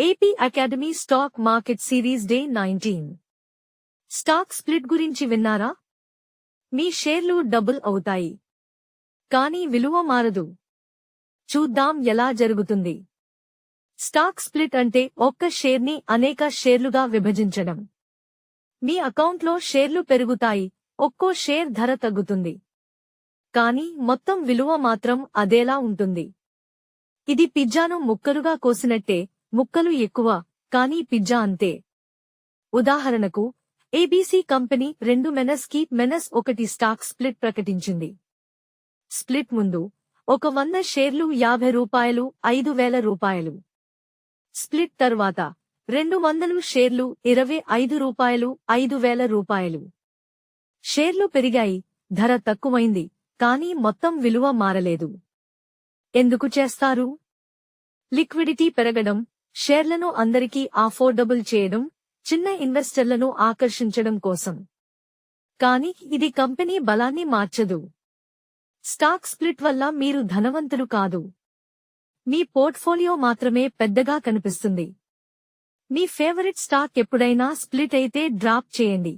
AP academy stock market series day nineteen stock split గురించి విన్నారా? మీ షేర్లు డబుల్ అవుతాయి. కానీ విలువ మారదు. చూద్దాం ఎలా జరుగుతుంది. స్టాక్ స్ప్లిట్ అంటే ఒక్క షేర్ని అనేక షేర్లుగా విభజించడం. మీ అకౌంట్లో షేర్లు పెరుగుతాయి ఒక్కో షేర్ ధర తగ్గుతుంది. కానీ మొత్తం విలువ మాత్రం అదేలా ఉంటుంది. ఇది పిజ్జాను ముక్కలుగా కోసినట్టే ముక్కలు ఎక్కువ కానీ పిజ్జా అంతే. ఉదాహరణకు ఏబీసీ కంపెనీ రెండు మెనస్కి మెనస్ ఒకటి స్టాక్ స్ప్లిట్ ప్రకటించింది. స్ప్లిట్ ముందు ఒక వంద షేర్లు యాభై రూపాయలు ఐదు వేల రూపాయలు. స్ప్లిట్ తర్వాత రెండు వందలు షేర్లు ఇరవై ఐదు రూపాయలు ఐదు వేల రూపాయలు. షేర్లు పెరిగాయి ధర తక్కువైంది కానీ మొత్తం విలువ మారలేదు. ఎందుకు చేస్తారు? లిక్విడిటీ పెరగడం షేర్లను అందరికీ అఫోర్డబుల్ చేయడం చిన్న ఇన్వెస్టర్లను ఆకర్షించడం కోసం. కానీ ఇది కంపెనీ బలాన్ని మార్చదు. స్టాక్ స్ప్లిట్ వల్ల మీరు ధనవంతులు కాదు. మీ పోర్ట్ఫోలియో మాత్రమే పెద్దగా కనిపిస్తుంది. మీ ఫేవరెట్ స్టాక్ ఎప్పుడైనా స్ప్లిట్ అయితే డ్రాప్ చేయండి.